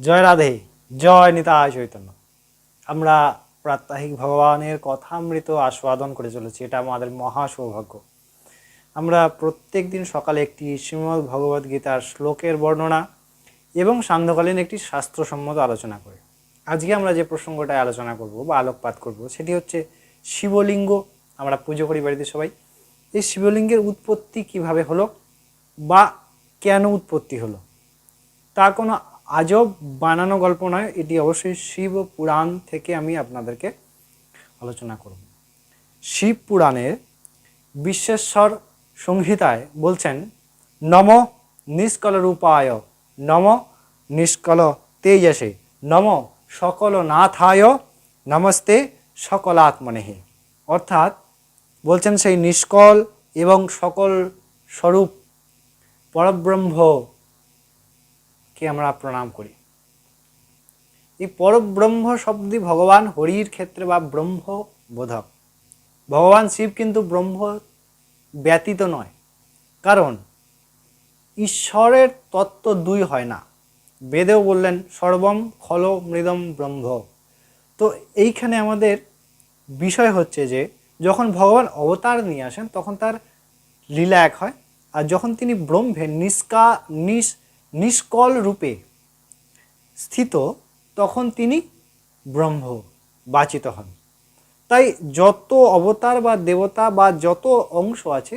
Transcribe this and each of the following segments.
জয় রাধে, জয় নিতাই চৈতন্য। আমরা প্রাত্যহিক ভগবানের কথামৃত আস্বাদন করে চলেছি, এটা আমাদের মহা সৌভাগ্য আমরা প্রত্যেক দিন সকালে একটি শ্রীমদ্ ভগবদ গীতার শ্লোকের বর্ণনা এবং সান্ধ্যকালীন একটি শাস্ত্রসম্মত আলোচনা করি। আজকে আমরা যে প্রসঙ্গটায় আলোচনা করব বা আলোকপাত করব, সেটি হচ্ছে শিবলিঙ্গ। আমরা পুজো করি বাড়িতে সবাই। এই শিবলিঙ্গের উৎপত্তি কীভাবে হলো বা কেন উৎপত্তি হলো? তা কোনো আজব বানানো গল্প নয়, এটি অবশ্যই শিব পুরাণ থেকে আমি আপনাদেরকে আলোচনা করব। শিব পুরাণের বিশ্বেশ্বর সংহিতায় বলছেন, নম নিষ্কল রূপায়, নম নিষ্কল তেজসে, নম সকল নাথায়, নমস্তে সকলাত্মনেহে। অর্থাৎ বলছেন, সেই নিষ্কল এবং সকল স্বরূপ পরব্রহ্ম কে আমরা প্রণাম করি। এই পরব্রহ্ম শব্দই ভগবান হরির ক্ষেত্রে বা ব্রহ্ম বোধক ভগবান শিব কিন্তু ব্রহ্ম ব্যতীত নয়। কারণ ঈশ্বরের তত্ত্ব দুই হয় না। বেদেও বললেন, সর্বম খল মৃদম ব্রহ্ম। তো এইখানে আমাদের বিষয় হচ্ছে যে, যখন ভগবান অবতার নিয়ে আসেন, তখন তার লীলা এক হয়। আর যখন তিনি ব্রহ্মের নিষ্কা নিস নিষ্কল রূপে স্থিত, তখন তিনি ব্রহ্ম বাচিত হন। তাই যত অবতার বা দেবতা বা যত অংশ আছে,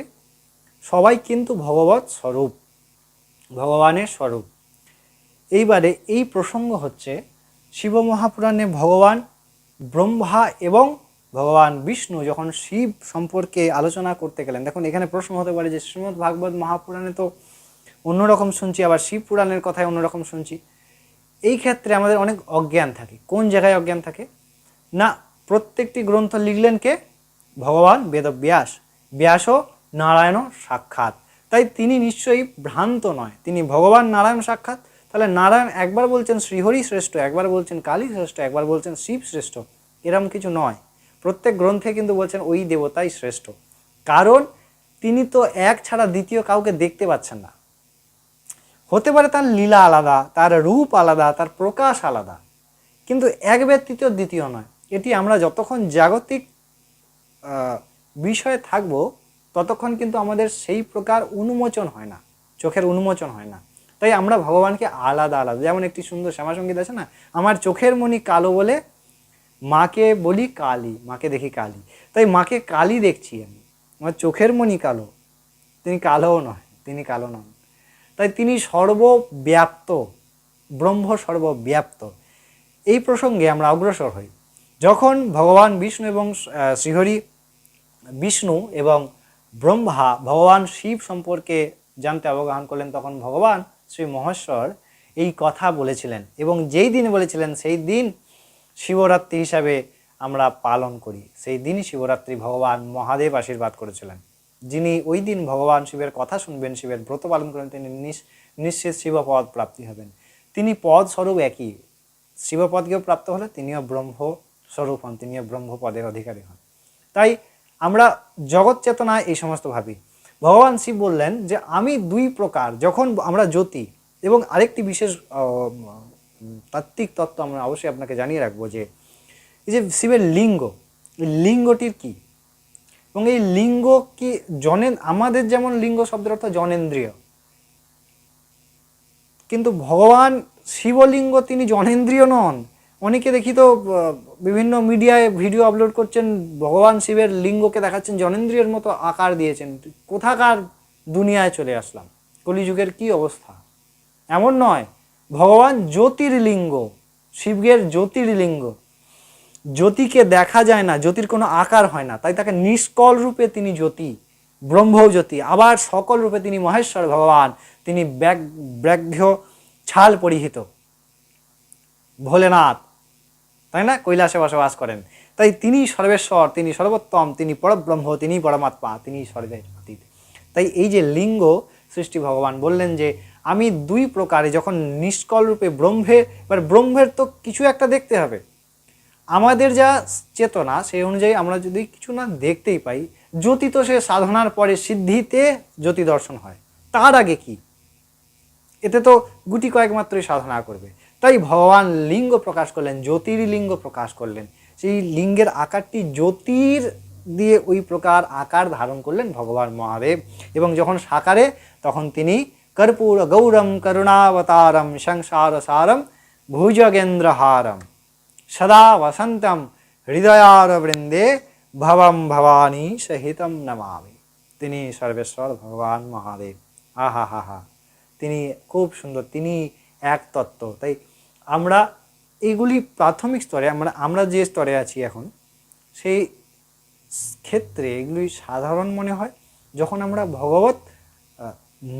সবাই কিন্তু ভগবত স্বরূপ, ভগবানের স্বরূপ। এইবারে এই প্রসঙ্গ হচ্ছে, শিব মহাপুরাণে ভগবান ব্রহ্মা এবং ভগবান বিষ্ণু যখন শিব সম্পর্কে আলোচনা করতে গেলেন, দেখুন এখানে প্রশ্ন হতে পারে যে শ্রীমদ্ ভাগবত মহাপুরাণে তো অন্যরকম শুনছি, আবার শিব পুরাণের কথায় অন্যরকম শুনছি। এই ক্ষেত্রে আমাদের অনেক অজ্ঞান থাকে। কোন জায়গায় অজ্ঞান থাকে? না, প্রত্যেকটি গ্রন্থ লিখলেন কে? ভগবান বেদব্যাস। ব্যাসও নারায়ণ সাক্ষাৎ। তাই তিনি নিশ্চয়ই ভ্রান্ত নয়। তিনি ভগবান নারায়ণ সাক্ষাৎ। তাহলে নারায়ণ একবার বলছেন শ্রীহরি শ্রেষ্ঠ, একবার বলছেন কালী শ্রেষ্ঠ, একবার বলছেন শিব শ্রেষ্ঠ। এরম কিছু নয়। প্রত্যেক গ্রন্থে কিন্তু বলছেন ওই দেবতাই শ্রেষ্ঠ। কারণ তিনি তো এক ছাড়া দ্বিতীয় কাউকে দেখতে পাচ্ছেন না। হতে পারে তার লীলা আলাদা, তার রূপ আলাদা, তার প্রকাশ আলাদা। কিন্তু এক ব্যতীত দ্বিতীয় নয়। এটি আমরা যতক্ষণ জাগতিক বিষয়ে থাকব, ততক্ষণ কিন্তু আমাদের সেই প্রকার উন্মোচন হয় না, চোখের উন্মোচন হয় না। তাই আমরা ভগবানকে আলাদা আলাদা। যেমন একটি সুন্দর শ্যামাসঙ্গীত আছে না, আমার চোখের মণি কালো বলে, মাকে বলি কালী, মাকে দেখি কালী। তাই মাকে কালী দেখছি আমি, আমার চোখের মণি কালো। তিনি কালোও নয়, তিনি কালো নন। তাই তিনি সর্বব্যাপ্ত, ব্রহ্ম সর্বব্যাপ্ত। এই প্রসঙ্গে আমরা অগ্রসর হই। যখন ভগবান বিষ্ণু এবং শ্রীহরি বিষ্ণু এবং ব্রহ্মা ভগবান শিব সম্পর্কে জানতে অবগাহন করলেন, তখন ভগবান শ্রী মহেশ্বর এই কথা বলেছিলেন এবং যেই দিন বলেছিলেন, সেই দিন শিবরাত্রি হিসাবে আমরা পালন করি। সেই দিনই শিবরাত্রি ভগবান মহাদেব আশীর্বাদ করেছিলেন। যিনি ওই দিন ভগবান শিবের কথা শুনবেন, শিবের ব্রত পালন করেন, তিনি নিশ- নিশ্চিত শিবপদ প্রাপ্তি হবেন। তিনি পদ স্বরূপ একই। শিবপদকেও প্রাপ্ত হলে তিনিও ব্রহ্ম স্বরূপ হন, তিনিও ব্রহ্মপদের অধিকারী হন। তাই আমরা জগৎ চেতনায় এই সমস্ত ভাবি। ভগবান শিব বললেন যে, আমি দুই প্রকার, যখন আমরা জ্যোতি এবং আরেকটি বিশেষ তাত্ত্বিক তত্ত্ব আমরা অবশ্যই আপনাকে জানিয়ে রাখব যে, এই যে শিবের লিঙ্গ লিঙ্গটির কি? এবং এই লিঙ্গ কি জনেন, আমাদের যেমন লিঙ্গ শব্দের অর্থ জনেন্দ্রিয়। কিন্তু ভগবান শিবলিঙ্গ তিনি জনেন্দ্রিয় নন। অনেকে দেখি তো বিভিন্ন মিডিয়ায় ভিডিও আপলোড করছেন, ভগবান শিবের লিঙ্গকে দেখাচ্ছেন, জনেন্দ্রিয়ের মতো আকার দিয়েছেন। কোথাকার দুনিয়ায় চলে আসলাম? কলিযুগের কি অবস্থা? এমন নয়। ভগবান জ্যোতির্লিঙ্গ শিবের জ্যোতির্লিঙ্গ। জ্যোতিকে দেখা যায় না, জ্যোতির কোনো আকার হয় না। তাই তাকে নিষ্কল রূপে তিনি জ্যোতি ব্রহ্ম জ্যোতি, আবার সকল রূপে তিনি মহেশ্বর ভগবান, তিনি ব্যাগ ব্যাঘ্য ছাল পরিহিত। ভোলেনাথ, তাই না? কৈলাসে বসবাস করেন। তাই তিনি সর্বেশ্বর, তিনি সর্বোত্তম, তিনি পরব্রহ্ম, তিনি পরমাত্মা, তিনি সর্বের অতীত। তাই এই যে লিঙ্গ সৃষ্টি ভগবান বললেন যে, আমি দুই প্রকারে যখন নিষ্কল রূপে ব্রহ্মে, এবার ব্রহ্মের তো কিছু একটা দেখতে হবে। আমাদের যা চেতনা, সেই অনুযায়ী আমরা যদি কিছু না দেখতেই পাই জ্যোতি তো সে সাধনার পরে সিদ্ধিতে জ্যোতি দর্শন হয়। তার আগে কি? এতে তো গুটি কয়েক মাত্রই সাধনা করবে। তাই ভগবান লিঙ্গ প্রকাশ করলেন জ্যোতির্লিঙ্গ প্রকাশ করলেন। সেই লিঙ্গের আকারটি জ্যোতির দিয়ে ওই প্রকার আকার ধারণ করলেন ভগবান মহাদেব। এবং যখন সাকারে, তখন তিনি কর্পূর গৌরম, করুণাবতারম সংসার সারম ভুজগেন্দ্রহারম। সদা বসন্তম হৃদয়ার বৃন্দে ভবম ভবানী সহিতম নমামি। তিনি সর্বেশ্বর ভগবান মহাদেব। আহা হা হা তিনি খুব সুন্দর। তিনি এক তত্ত্ব। তাই আমরা এগুলি প্রাথমিক স্তরে আমরা আমরা যে স্তরে আছি এখন, সেই ক্ষেত্রে এগুলি সাধারণ মনে হয়। যখন আমরা ভগবত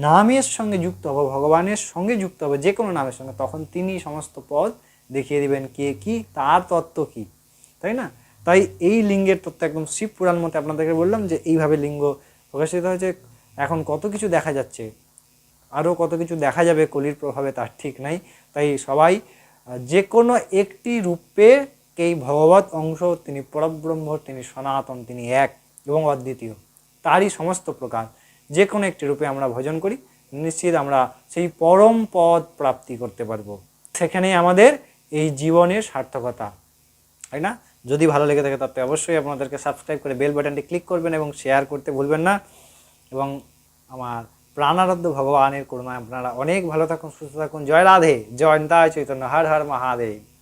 নামের সঙ্গে যুক্ত হব, ভগবানের সঙ্গে যুক্ত হব, যে কোনো নামের সঙ্গে, তখন তিনি সমস্ত পদ দেখিয়ে দিবেন কে কি, তার তত্ত্ব কি, তাই না? তাই এই লিঙ্গের তত্ত্ব একদম শিব পুরাণ মতে আপনাদেরকে বললাম যে এইভাবে লিঙ্গ প্রকাশিত হয়েছে। এখন কত কিছু দেখা যাচ্ছে, আরও কত কিছু দেখা যাবে, কলির প্রভাবে তার ঠিক নাই। তাই সবাই, যে কোনো একটি রূপেকেই ভগবত অংশ, তিনি পরব্রহ্ম, তিনি সনাতন, তিনি এক এবং অদ্বিতীয়, তারই সমস্ত প্রকার। যে কোনো একটি রূপে আমরা ভজন করি, নিশ্চিত আমরা সেই পরম পদ প্রাপ্তি করতে পারব। সেখানেই আমাদের এই জীবনের সার্থকতা, তাই না? যদি ভালো লেগে থাকে তাতে অবশ্যই আপনাদেরকে সাবস্ক্রাইব করে বেল বাটনটি ক্লিক করবেন এবং শেয়ার করতে ভুলবেন না। এবং আমার প্রাণারাধ্য ভগবানের করুণায় আপনারা অনেক ভালো থাকুন, সুস্থ থাকুন। জয় রাধে জয়ন্তায় চৈতন্য, হর হর মহাদেব।